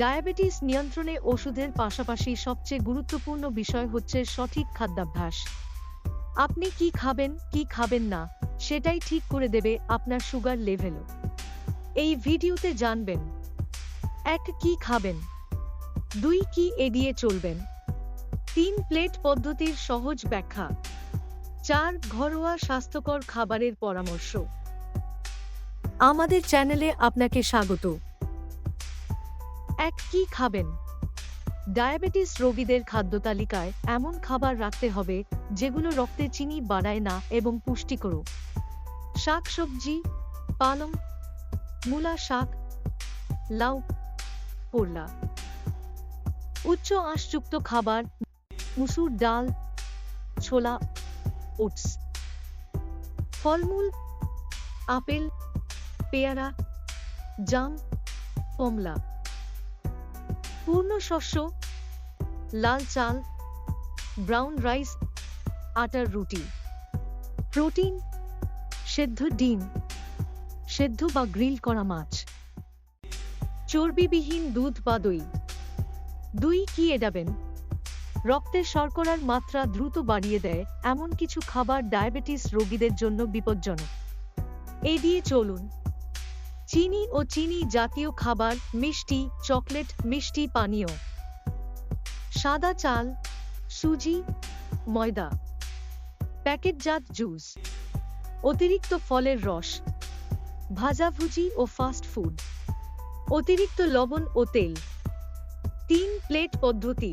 Diabetes নিয়ন্ত্রণে ওষুধের পাশাপাশি সবচেয়ে গুরুত্বপূর্ণ বিষয় হচ্ছে সঠিক খাদ্যাভ্যাস। আপনি কি খাবেন কি খাবেন না, সেটাই ঠিক করে দেবে আপনার সুগার লেভেলও। এই ভিডিওতে জানবেন, এক, কি খাবেন? দুই, কি এড়িয়ে চলবেন? তিন, প্লেট পদ্ধতির সহজ ব্যাখ্যা। চার, ঘরোয়া স্বাস্থ্যকর খাবারের পরামর্শ। আমাদের চ্যানেলে আপনাকে স্বাগত। এক কি খাবেন? ডায়াবেটিস রোগীদের খাদ্য তালিকায় এমন খাবার রাখতে হবে, যেগুলো রক্তে চিনি বাড়ায় না এবং পুষ্টিকর। শাকসবজি, পালং, মূলা শাক, লাউ, করলা। উচ্চ আঁশযুক্ত খাবার, মুসুর ডাল, ছোলা, ওটস। ফলমূল, আপেল, পেয়ারা, জাম, কমলা। পূর্ণ শস্য, লাল চাল ব্রাউন রাইস আটার রুটি। প্রোটিন সেদ্ধ ডিম, সেদ্ধ বা গ্রিল করা মাছ। চর্বিবিহীন দুধ বা দই। দুই কি এড়াবেন? রক্তের শর্করার মাত্রা দ্রুত বাড়িয়ে দেয়, এমন কিছু খাবার ডায়াবেটিস রোগীদের জন্য বিপজ্জনক। এড়িয়ে চলুন। চিনি ও চিনি জাতীয় খাবার, মিষ্টি, চকলেট, মিষ্টি পানীয়। সাদা চাল, সুজি, ময়দা। প্যাকেটজাত জুস। অতিরিক্ত ফলের রস। ভাজাভুজি ও ফাস্ট ফুড। অতিরিক্ত লবণ ও তেল। তিন প্লেট পদ্ধতি।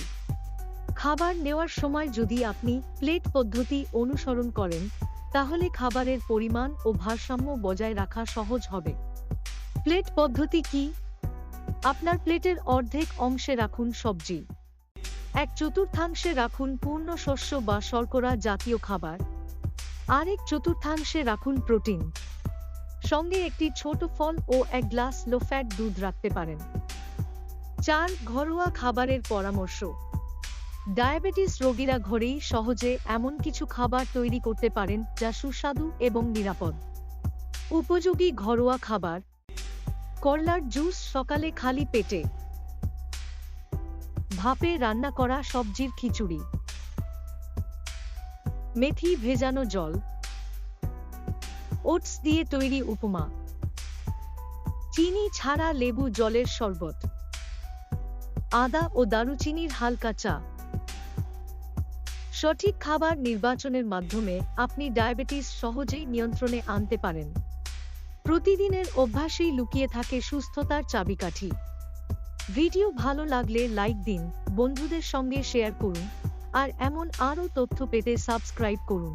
খাবার নেওয়ার সময় যদি আপনি প্লেট পদ্ধতি অনুসরণ করেন, তাহলে খাবারের পরিমাণ ও ভারসাম্য বজায় রাখা সহজ হবে। প্লেট পদ্ধতি কি? আপনার প্লেটের অর্ধেক অংশে রাখুন সবজি। এক চতুর্থাংশে রাখুন পূর্ণ শস্য বা শর্করা জাতীয় খাবার। আরেক চতুর্থাংশে রাখুন প্রোটিন। সঙ্গে একটি ছোট ফল ও এক গ্লাস লো ফ্যাট দুধ রাখতে পারেন। চার, ঘরোয়া খাবারের পরামর্শ। ডায়াবেটিস রোগীরা ঘরেই সহজে এমন কিছু খাবার তৈরি করতে পারেন যা সুস্বাদু এবং নিরাপদ। উপযোগী ঘরোয়া খাবার। করলার জুস সকালে খালি পেটে। ভাপে রান্না করা সবজির খিচুড়ি। মেথি ভেজানো জল। ওটস দিয়ে তৈরি উপমা। চিনি ছাড়া লেবু জলের শরবত। আদা ও দারুচিনির হালকা চা। সঠিক খাবার নির্বাচনের মাধ্যমে আপনি ডায়াবেটিস সহজেই নিয়ন্ত্রণে আনতে পারেন। প্রতিদিনের অভ্যাসেই লুকিয়ে থাকে সুস্থতার চাবিকাঠি। ভিডিও ভালো লাগলে লাইক দিন, বন্ধুদের সঙ্গে শেয়ার করুন, আর এমন আরও তথ্য পেতে সাবস্ক্রাইব করুন।